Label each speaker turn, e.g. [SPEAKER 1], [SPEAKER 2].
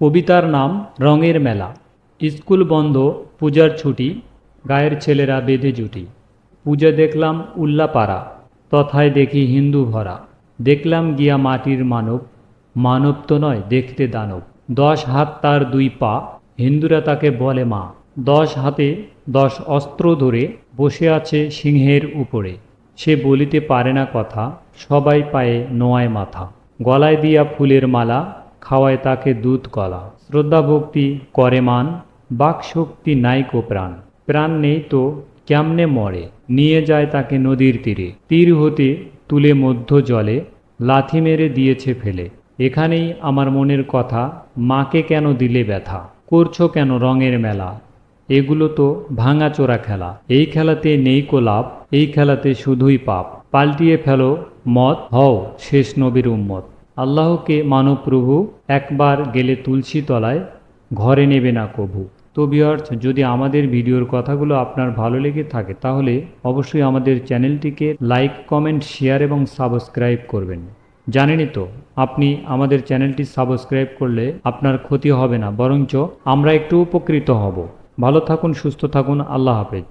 [SPEAKER 1] কবিতার নাম রঙের মেলা। স্কুল বন্ধ, পূজার ছুটি, গায়ের ছেলেরা বেঁধে জুটি। পূজা দেখলাম উল্লাপাড়া, তথায় দেখি হিন্দু ভরা। দেখলাম গিয়া মাটির মানব মানব তো নয় দেখতে দানব। দশ হাত তার দুই পা, হিন্দুরা তাকে বলে মা। দশ হাতে দশ অস্ত্র ধরে বসে আছে সিংহের উপরে। সে বলিতে পারে না কথা, সবাই পায়ে নোয়ায় মাথা। গলায় দিয়া ফুলের মালা খাওয়ায় তাকে দুধ কলা। শ্রদ্ধা ভক্তি করে মান বাক শক্তি নাইকো প্রাণ। প্রাণ নেই তো কেমনে মরে? নিয়ে যায় তাকে নদীর তীরে। তীর হতে তুলে মধ্য জলে, লাথি মেরে দিয়েছে ফেলে। এখানেই আমার মনের কথা, মাকে কেন দিলে ব্যথা? করছ কেন রঙের মেলা? এগুলো তো ভাঙাচোরা খেলা। এই খেলাতে নেই কো লাভ, এই খেলাতে শুধুই পাপ। পাল্টিয়ে ফেলো মত হও শেষ নবীর উম্মত। আল্লাহকে মানবপ্রভু একবার গেলে তুলসী তলায়, ঘরে নেবে না কভু। তো ভিউয়ার্স যদি আমাদের ভিডিওর কথাগুলো আপনার ভালো লেগে থাকে, তাহলে অবশ্যই আমাদের চ্যানেলটিকে লাইক কমেন্ট শেয়ার এবং সাবস্ক্রাইব করবেন। জানেনই তো, আপনি আমাদের চ্যানেলটি সাবস্ক্রাইব করলে আপনার ক্ষতি হবে না, বরঞ্চ আমরা একটু উপকৃত হব। ভালো থাকুন, সুস্থ থাকুন, আল্লাহ হাফেজ।